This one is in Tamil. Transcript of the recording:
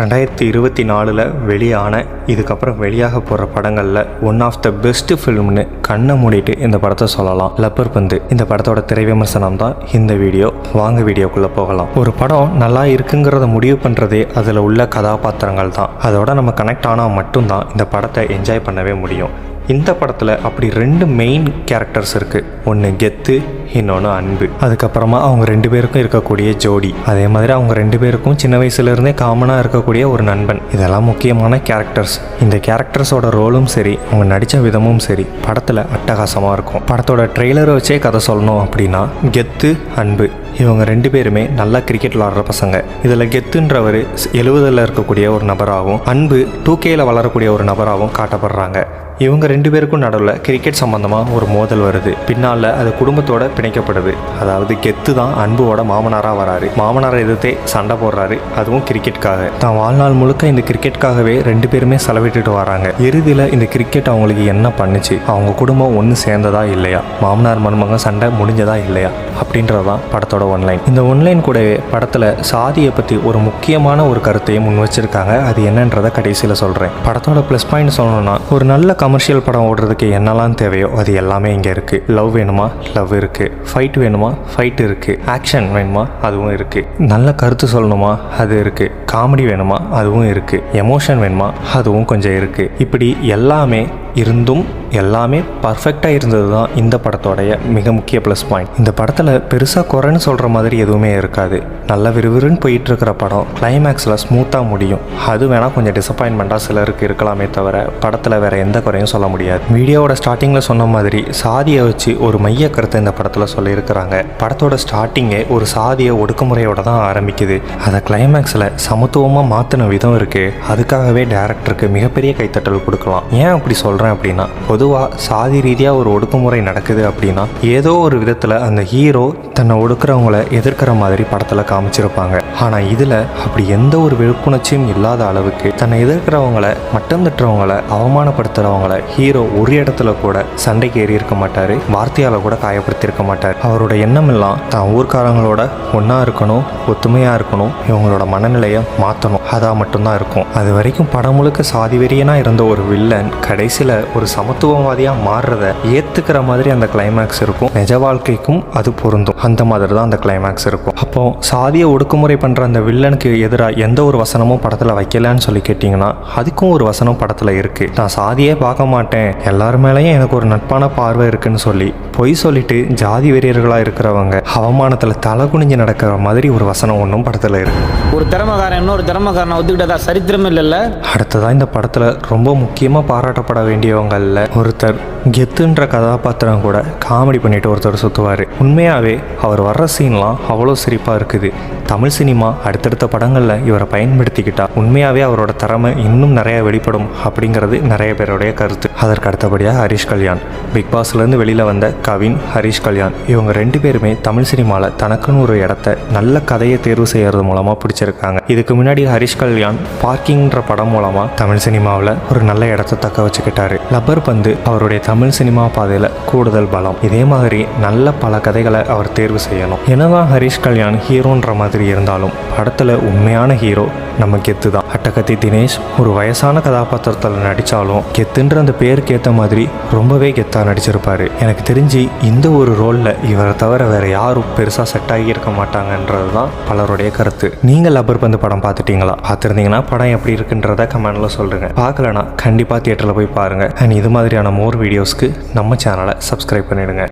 ரெண்டாயிரத்தி இருபத்தி நாலில் வெளியான இதுக்கப்புறம் வெளியாக போகிற படங்களில் ஒன் ஆஃப் த பெஸ்ட் ஃபிலிம்னு கண்ணை மூடிட்டு இந்த படத்தை சொல்லலாம். லப்பர் பந்து. இந்த படத்தோட திரை விமர்சனம் தான் இந்த வீடியோ. வாங்க வீடியோக்குள்ளே போகலாம். ஒரு படம் நல்லா இருக்குங்கிறத முடிவு பண்ணுறதே அதில் உள்ள கதாபாத்திரங்கள் தான். அதோட நம்ம கனெக்ட் ஆனால் மட்டும்தான் இந்த படத்தை என்ஜாய் பண்ணவே முடியும். இந்த படத்தில் அப்படி ரெண்டு மெயின் கேரக்டர்ஸ் இருக்குது ஒன்று கெத்து இன்னொன்று அன்பு. அதுக்கப்புறமா அவங்க ரெண்டு பேருக்கும் இருக்கக்கூடிய ஜோடி. அதே மாதிரி அவங்க ரெண்டு பேருக்கும் சின்ன வயசுலேருந்தே காமனாக இருக்கக்கூடிய ஒரு நண்பன். இதெல்லாம் முக்கியமான கேரக்டர்ஸ் இந்த கேரக்டர்ஸோட ரோலும் சரி அவங்க நடித்த விதமும் சரி படத்தில் அட்டகாசமாக இருக்கும். படத்தோட ட்ரெய்லரை வச்சே கதை சொல்லணும் அப்படின்னா கெத்து அன்பு. இவங்க ரெண்டு பேருமே நல்லா கிரிக்கெட் விளாடுற பசங்க. இதில் கெத்துன்றவர் எழுவதில் இருக்கக்கூடிய ஒரு நபராகவும் அன்பு டூ கேயில் வளரக்கூடிய ஒரு நபராகவும் காட்டப்படுறாங்க. இவங்க ரெண்டு பேருக்கும் நடுவில் கிரிக்கெட் சம்பந்தமாக ஒரு மோதல் வருது. பின்னால் அது குடும்பத்தோட பிணைக்கப்படுது. அதாவது கெத்து தான் அன்புவோட மாமனாராக வராரு. மாமனாரை எதிர்த்தே சண்டை போடுறாரு. அதுவும் கிரிக்கெட்காக தான் வாழ்நாள் முழுக்க இந்த கிரிக்கெட்காகவே ரெண்டு பேருமே செலவிட்டுட்டு வராங்க. இறுதியில் இந்த கிரிக்கெட் அவங்களுக்கு என்ன பண்ணுச்சு? அவங்க குடும்பம் ஒன்று சேர்ந்ததா இல்லையா? மாமனார் மருமக சண்டை முடிஞ்சதா இல்லையா? அப்படின்றதான் படத்தோட ஒன்லைன் இந்த ஒன்லைன் கூடவே படத்தில் சாதியை பற்றி ஒரு முக்கியமான ஒரு கருத்தையும் முன் வச்சிருக்காங்க அது என்னன்றதை கடைசியில் சொல்கிறேன் படத்தோட ப்ளஸ் பாயிண்ட் சொல்லணும்னா ஒரு நல்ல கம் கமர்ஷியல் படம் ஓடுறதுக்கு என்னெல்லாம் தேவையோ அது எல்லாமே இங்கே இருக்குது லவ் வேணுமா? லவ் இருக்குது ஃபைட் வேணுமா? ஃபைட் இருக்குது ஆக்ஷன் வேணுமா? அதுவும் இருக்குது நல்ல கருத்து சொல்லணுமா? அது இருக்குது காமெடி வேணுமா? அதுவும் இருக்குது எமோஷன் வேணுமா? அதுவும் கொஞ்சம் இருக்குது இப்படி எல்லாமே இருந்தும் எல்லாமே பர்ஃபெக்டாக இருந்தது தான் இந்த படத்தோடைய மிக முக்கிய ப்ளஸ் பாயிண்ட் இந்த படத்தில் பெருசாக குறைன்னு சொல்கிற மாதிரி எதுவுமே இருக்காது. நல்ல விறுவிறுன்னு போயிட்டு இருக்கிற படம் கிளைமேக்ஸில் ஸ்மூத்தாக முடியும். அது வேணால் கொஞ்சம் டிசப்பாயின்மெண்ட்டாக சிலருக்கு இருக்கலாமே தவிர படத்தில் வேறு எந்த குறையும் சொல்ல முடியாது. வீடியோவோட ஸ்டார்டிங்கில் சொன்ன மாதிரி சாதியை வச்சு ஒரு மைய கருத்தை இந்த படத்தில் சொல்லியிருக்கிறாங்க. படத்தோட ஸ்டார்டிங்கே ஒரு சாதிய ஒடுக்குமுறையோட தான் ஆரம்பிக்குது. அதை கிளைமேக்ஸில் சமத்துவமாக மாற்றின விதம் இருக்குது அதுக்காகவே டேரக்டருக்கு மிகப்பெரிய கைத்தட்டல் கொடுக்கலாம். ஏன் அப்படி சொல்கிறேன் அப்படின்னா பொதுவாக சாதி ரீதியாக ஒரு ஒடுக்குமுறை நடக்குது அப்படின்னா ஏதோ ஒரு விதத்தில் அந்த ஹீரோ தன்னை ஒடுக்குறவங்கள எதிர்க்கிற மாதிரி படத்தில் காமிச்சிருப்பாங்க. ஆனால் இதில் அப்படி எந்த ஒரு விழிப்புணர்ச்சியும் இல்லாத அளவுக்கு தன்னை எதிர்க்கிறவங்கள மட்டம் தட்டுறவங்கள அவமானப்படுத்துகிறவங்கள ஹீரோ ஒரு இடத்துல கூட சண்டைக்கு ஏறி இருக்க மாட்டார் வார்த்தையால் கூட காயப்படுத்தியிருக்க மாட்டார். அவரோட எண்ணம் எல்லாம் தான் ஊர்க்காரங்களோட ஒன்றா இருக்கணும் ஒத்துமையாக இருக்கணும் இவங்களோட மனநிலையை மாற்றணும் அதாக மட்டும்தான் இருக்கும். அது வரைக்கும் படம் முழுக்க சாதி வெறியனாக இருந்த ஒரு வில்லன் கடைசியில் ஒரு சமத்துவவாதியாக மாறுறத ஏற்றுக்கிற மாதிரி அந்த கிளைமேக்ஸ் இருக்கும். நிஜ வாழ்க்கைக்கும் அது பொருந்தும். அந்த மாதிரி தான் அந்த கிளைமேக்ஸ் இருக்கும். அப்போ சாதிய ஒடுக்குமுறை பண்ணுற அந்த வில்லனுக்கு எதிராக எந்த ஒரு வசனமும் படத்தில் வைக்கலன்னு சொல்லி கேட்டிங்கன்னா அதுக்கும் ஒரு வசனம் படத்தில் இருக்குது நான் சாதியே பார்க்க மாட்டேன். எல்லார் மேலேயும் எனக்கு ஒரு நட்பான பார்வை இருக்குன்னு சொல்லி பொய் சொல்லிட்டு ஜாதி வெறியர்களாக இருக்கிறவங்க அவமானத்தில் தலை குனிஞ்சு நடக்கிற மாதிரி ஒரு வசனம் ஒன்றும் படத்தில் இருக்கு. ஒரு திறமைக்காரன் இன்னொரு திறமைக்காரனை ஒத்துக்கிட்டதா சரித்திரமே இல்லைல்ல? அடுத்ததாக இந்த படத்தில் ரொம்ப முக்கியமாக பாராட்டப்பட வேண்டியவங்களில் ஒருத்தர் கெத்துன்ற கதாபாத்திரம் கூட காமெடி பண்ணிட்டு ஒருத்தர் சுற்றுவார் உண்மையாகவே அவர் வர்ற சீன்லாம் அவ்வளோ சிரிப்பாக இருக்குது. தமிழ் சினிமா அடுத்தடுத்த படங்களில் இவரை பயன்படுத்திக்கிட்டா உண்மையாகவே அவரோட திறமை இன்னும் நிறையா வெளிப்படும் அப்படிங்கிறது நிறைய பேருடைய கருத்து. அதற்கு அடுத்தபடியாக ஹரிஷ் கல்யாண். பிக் பாஸ்லேருந்து வெளியில் வந்த கவின் ஹரிஷ் கல்யாண். இவங்க ரெண்டு பேருமே தமிழ் சினிமாவில் தனக்குன்னு ஒரு இடத்த நல்ல கதையை தேர்வு செய்கிறது மூலமாக பிடிச்சிருக்காங்க. இதுக்கு முன்னாடி ஹரிஷ் கல்யாண் பார்க்கிங்ன்ற படம் மூலமாக தமிழ் சினிமாவில் ஒரு நல்ல இடத்த தக்க வச்சுக்கிட்டாரு. லப்பர் பந்து அவருடைய தமிழ் சினிமா பாதையில் கூடுதல் பலம். இதே மாதிரி நல்ல பல கதைகளை அவர் தேர்வு செய்யணும். என்னதான் ஹரிஷ் கல்யாண் ஹீரோன்ற மாதிரி இருந்தாலும் படத்தில் உண்மையான ஹீரோ நம்ம கெத்து தான் அட்டகத்தி தினேஷ் ஒரு வயசான கதாபாத்திரத்தில் நடித்தாலும் கெத்துன்ற அந்த பேர் ஏற்ற மாதிரி ரொம்பவே கெத்தாக நடிச்சிருப்பார். எனக்கு தெரிஞ்சு இந்த ஒரு ரோலில் இவரை தவிர வேறு யாரும் பெருசாக செட் ஆகி இருக்க மாட்டாங்கன்றது தான் பலருடைய கருத்து. நீங்கள் லப்பர் பந்து படம் பார்த்துட்டீங்களா? பார்த்துருந்தீங்கன்னா படம் எப்படி இருக்குன்றத கமெண்டில் சொல்கிறேங்க பார்க்கலனா கண்டிப்பாக தியேட்டரில் போய் பாருங்கள் அண்ட் இது மாதிரியான மோர் வீடியோஸ்க்கு நம்ம சேனலை சப்ஸ்கிரைப் பண்ணிடுங்க.